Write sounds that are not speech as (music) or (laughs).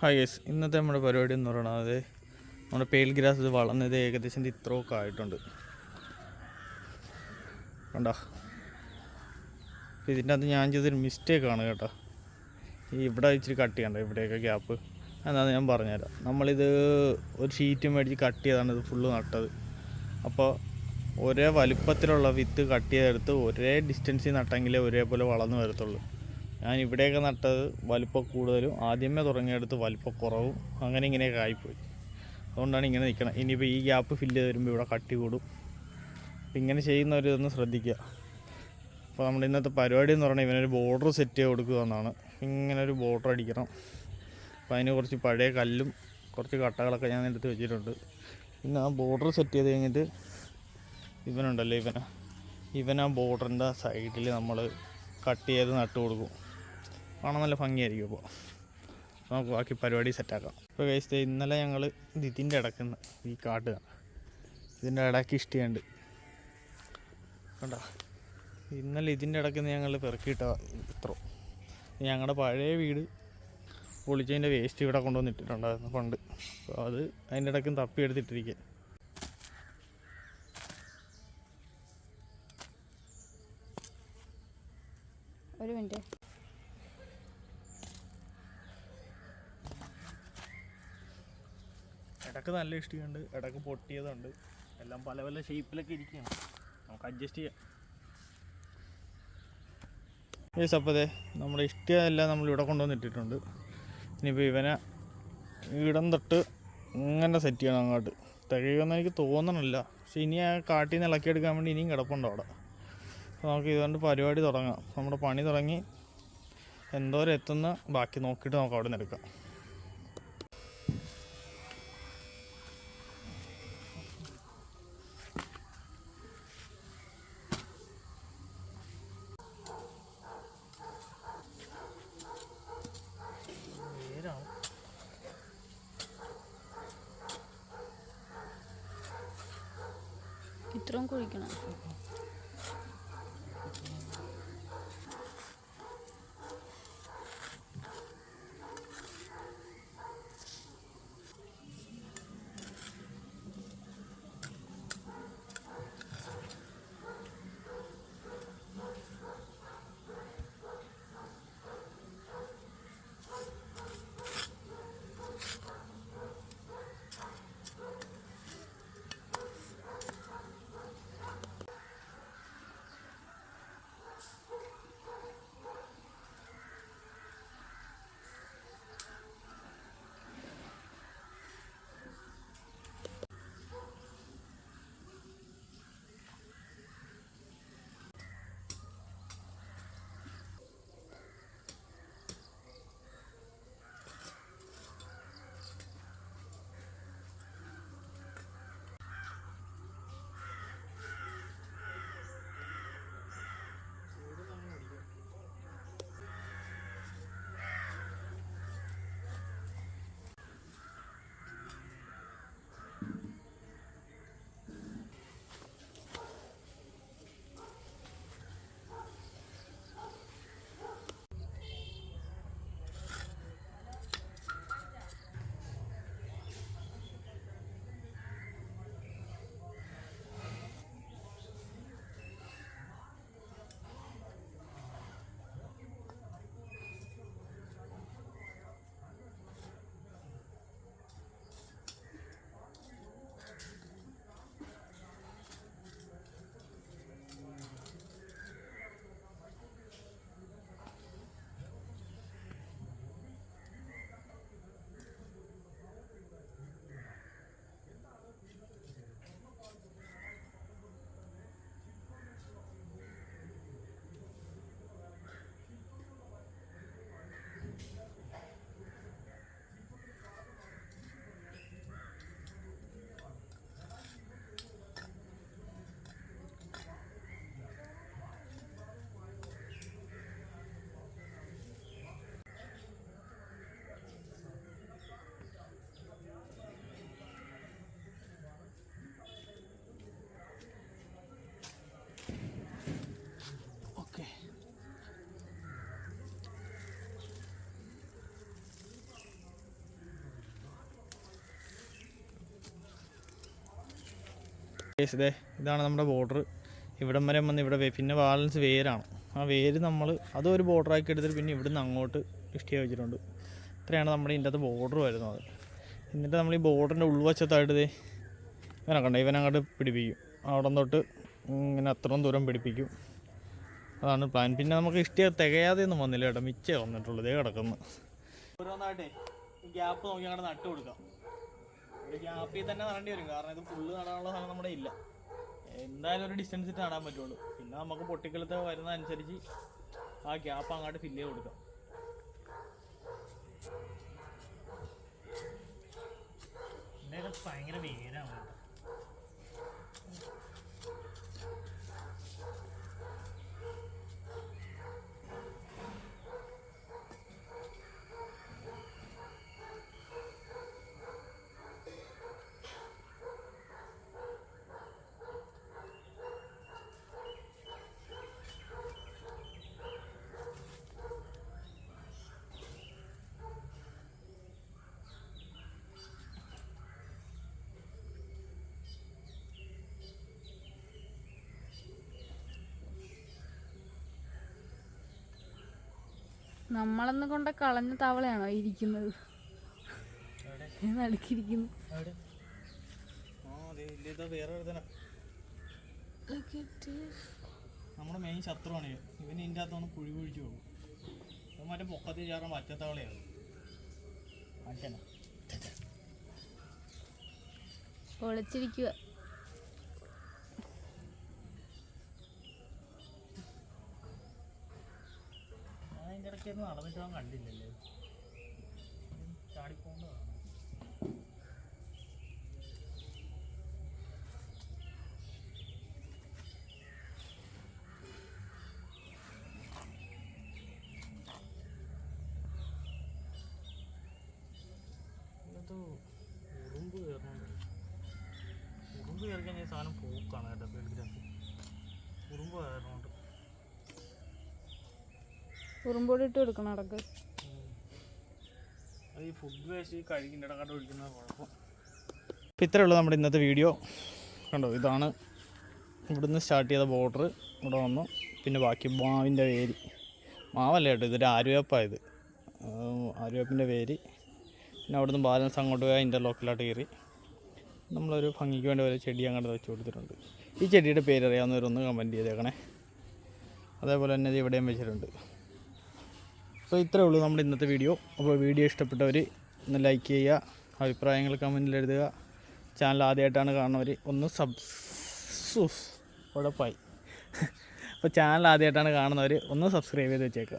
Hi yes ഇന്നത്തെ നമ്മുടെ പരിപാടി എന്ന് പറയുന്നത് നമ്മുടെ പേൽ ഗ്രാസ് ഇത് വളർന്നത് ഏകദേശം ഇത് ഇത്രയൊക്കെ ആയിട്ടുണ്ട്. കണ്ടാ? ഇതിന്റെ അകത്ത് ഞാൻ ചെയ്തൊരു മിസ്റ്റേക്കാണ് കേട്ടോ. ഈ ഇവിടെ ഇച്ചിരി കട്ട് ചെയ്യണ്ട ഇവിടെയൊക്കെ ഗ്യാപ്പ് എന്നാന്ന് ഞാൻ പറഞ്ഞുതരാം. നമ്മളിത് ഒരു ഷീറ്റ് മേടിച്ച് കട്ട് ചെയ്താണ് ഇത് ഫുള്ള് നട്ടത്. അപ്പോൾ ഒരേ വലുപ്പത്തിലുള്ള വിത്ത് കട്ട് ചെയ്തെടുത്ത് ഒരേ ഡിസ്റ്റൻസിൽ നട്ടെങ്കിലേ ഒരേപോലെ വളർന്നു വരത്തുള്ളൂ. ഞാൻ ഇവിടെയൊക്കെ നട്ടത് വലിപ്പം കൂടുതലും ആദ്യമേ തുടങ്ങിയെടുത്ത് വലിപ്പം കുറവും അങ്ങനെ ഇങ്ങനെയൊക്കെ ആയിപ്പോയി. അതുകൊണ്ടാണ് ഇങ്ങനെ നിൽക്കണം ഇനിയിപ്പോൾ ഈ ഗ്യാപ്പ് ഫില്ല് ചെയ്ത് വരുമ്പോൾ ഇവിടെ കട്ടി കൂടും. അപ്പം ഇങ്ങനെ ചെയ്യുന്നവരിതൊന്ന് ശ്രദ്ധിക്കുക അപ്പോൾ നമ്മുടെ ഇന്നത്തെ പരിപാടി എന്ന് പറഞ്ഞാൽ ഇവനൊരു ബോർഡർ സെറ്റ് ചെയ്ത് കൊടുക്കുക എന്നാണ്. ഇങ്ങനെ ഒരു ബോർഡർ അടിക്കണം. അപ്പോൾ അതിന് കുറച്ച് പഴയ കല്ലും കുറച്ച് കട്ടകളൊക്കെ ഞാൻ എടുത്ത് വെച്ചിട്ടുണ്ട്. പിന്നെ ആ ബോർഡർ സെറ്റ് ചെയ്ത് കഴിഞ്ഞിട്ട് ഇവനുണ്ടല്ലോ ഇവന. ഇവൻ ആ ബോർഡറിന്റെ സൈഡിൽ നമ്മൾ കട്ട് ചെയ്ത് നട്ട് കൊടുക്കും. കാണാൻ നല്ല ഭംഗിയായിരിക്കും അപ്പോൾ. നമുക്ക് ബാക്കി പരിപാടി സെറ്റാക്കാം ഇപ്പോൾ കഴിച്ചത് ഇന്നലെ ഞങ്ങൾ ഇതിന്റെ ഇടക്കുന്ന ഈ കാട്ട് ഇതിന്റെ ഇടയ്ക്ക് ഇഷ്ടിയുണ്ട് കണ്ടോ? ഇന്നലെ ഇതിന്റെ ഇടയ്ക്ക് ഞങ്ങൾ പെറുക്കിയിട്ട ഇത്ര. ഞങ്ങളുടെ പഴയ വീട് പൊളിച്ചതിന്റെ വേസ്റ്റ് ഇവിടെ കൊണ്ടുവന്നിട്ടിട്ടുണ്ടായിരുന്നു പണ്ട് അപ്പോൾ അത് അതിന്റെ ഇടയ്ക്കും തപ്പി എടുത്തിട്ടിരിക്കുക ഒരു മിനിറ്റ് ഇടയ്ക്ക് നല്ല ഇഷ്ടിയുണ്ട് ഇടയ്ക്ക് പൊട്ടിയതുണ്ട്. എല്ലാം പല പല ഷേപ്പിലൊക്കെ ഇരിക്കുകയാണ് നമുക്ക് അഡ്ജസ്റ്റ് ചെയ്യാം. ഈ സപ്പതേ നമ്മുടെ ഇഷ്ടിയെല്ലാം നമ്മൾ ഇവിടെ കൊണ്ടുവന്നിട്ടിട്ടുണ്ട് ഇനിയിപ്പോൾ ഇവനെ ഇടം തൊട്ട് ഇങ്ങനെ സെറ്റ് ചെയ്യണം അങ്ങോട്ട്. തികയുമെന്ന് എനിക്ക് തോന്നണില്ല. പക്ഷെ ഇനി ആ കാട്ടിൽ നിന്ന് ഇളക്കിയെടുക്കാൻ വേണ്ടി ഇനിയും കിടപ്പുണ്ട് അവിടെ. അപ്പോൾ നമുക്ക് ഇതുകൊണ്ട് പരിപാടി തുടങ്ങാം. നമ്മുടെ പണി തുടങ്ങി എന്തോരം എത്തുന്ന ബാക്കി നോക്കിയിട്ട് നമുക്ക് അവിടെ നിന്ന് എടുക്കാം. ഇത്രയും കുഴിക്കണം. ദേ ഇതാണ് നമ്മുടെ ബോർഡർ ഇവിടം വരെ വന്ന് ഇവിടെ പിന്നെ ബാലൻസ് വേരാണ്. ആ വേര് നമ്മൾ അതൊരു ബോർഡറാക്കി എടുത്തിട്ട് പിന്നെ ഇവിടുന്ന് അങ്ങോട്ട് ഇഷ്ടിക വെച്ചിട്ടുണ്ട്. ഇത്രയാണ് നമ്മുടെ ഇതിന്റെ അകത്ത് ബോർഡർ വരുന്നത്. എന്നിട്ട് നമ്മൾ ഈ ബോർഡറിന്റെ ഉൾവശത്തായിട്ട് ദേ ഇവനെ കണ്ട? ഇവനങ്ങോട്ട് പിടിപ്പിക്കും. അവിടെ തൊട്ട് ഇങ്ങനെ അത്രയും ദൂരം പിടിപ്പിക്കും. അതാണ് പ്ലാൻ പിന്നെ നമുക്ക് ഇഷ്ടിക തികയാതെ ഒന്നും വന്നില്ല കേട്ടോ. മിച്ചേ വന്നിട്ടുള്ളൂ. ഇതേ കിടക്കുന്നു. ഓരോന്നായിട്ടേ ഗ്യാപ്പ് നോക്കി അങ്ങോട്ട് നട്ട് കൊടുക്കാം. ഗ്യാപ്പിൽ തന്നെ നടേണ്ടി വരും. കാരണം ഇത് ഫുള്ള് നടാനുള്ള സാധനം നമ്മുടെ ഇല്ല. എന്തായാലും ഒരു ഡിസ്റ്റൻസ് ഇട്ട് നടാൻ പറ്റുള്ളൂ. പിന്നെ നമുക്ക് പൊട്ടിക്കലത്തെ വരുന്ന അനുസരിച്ച് ആ ഗ്യാപ്പ് അങ്ങോട്ട് ഫില്ല് ചെയ്ത് കൊടുക്കാം. ഭയങ്കര വേരാണ് നമ്മളന്ന് കൊണ്ട് കളഞ്ഞ തവളയാണോ ഇരിക്കുന്നത്? നടുക്കിരിക്കുന്നു. നമ്മുടെ മെയിൻ ശത്രുവാണ് ഇവൻ. ഇതിന്റെ അകത്തൊന്ന് കുഴി കുഴിച്ചു പോകും. അത് മറ്റേ പൊക്കത്തിൽ ചേർന്ന മറ്റത്തവളയാണ് ഒളിച്ചിരിക്കുക ഞാൻ അതിന്റെ ഇടയ്ക്കൊന്നും നടന്നിട്ട് അവൻ കണ്ടില്ലല്ലേ ചാടിപ്പോണ്ടതാണ് ഉറുമ്പ് കയറുന്നുണ്ട് ഉറുമ്പ് കയറി സാധനം പൂക്കാണ് കേട്ടോ പേടിക്കാത്ത ഉറുമ്പ് കയറുന്നുണ്ട് ഉറുമ്പോടി ഇട്ട് കൊടുക്കണം അടക്ക്. അപ്പം ഈ ഫുഡ് വേസ്റ്റ് ഒഴിക്കുന്ന കുഴപ്പം. ഉള്ളൂ നമ്മുടെ ഇന്നത്തെ വീഡിയോ കണ്ടോ ഇതാണ് ഇവിടുന്ന് സ്റ്റാർട്ട് ചെയ്ത ബോർഡർ ഇവിടെ വന്നു. പിന്നെ ബാക്കി മാവിന്റെ വേരി. മാവല്ല കേട്ടോ ഇതൊരു ആര്യവേപ്പായത് ആര്യവേപ്പിന്റെ വേരി. പിന്നെ അവിടുന്ന് ബാലൻസ് അങ്ങോട്ട് പോയി ഇന്റർലോക്കിലോട്ട് കയറി. നമ്മളൊരു ഭംഗിക്ക് വേണ്ടി ഒരു ചെടി അങ്ങോട്ട് വെച്ച് കൊടുത്തിട്ടുണ്ട്. ഈ ചെടിയുടെ പേര് അറിയാവുന്നവരൊന്ന് കമന്റ് ചെയ്തേക്കണേ. അതേപോലെ തന്നെ ഇത് ഇവിടെയും വെച്ചിട്ടുണ്ട്. അപ്പോൾ ഇത്രേ ഉള്ളൂ നമ്മുടെ ഇന്നത്തെ വീഡിയോ അപ്പോൾ വീഡിയോ ഇഷ്ടപ്പെട്ടവർ ഒന്ന് ലൈക്ക് ചെയ്യുക അഭിപ്രായങ്ങൾ കമന്റിൽ എഴുതുക. ചാനൽ ആദ്യമായിട്ടാണ് കാണുന്നവർ ഒന്ന് സബ്സ് ഉടപ്പായി. (laughs) അപ്പോൾ ചാനൽ ആദ്യമായിട്ടാണ് കാണുന്നവർ ഒന്ന് സബ്സ്ക്രൈബ് ചെയ്ത് വെച്ചേക്കുക.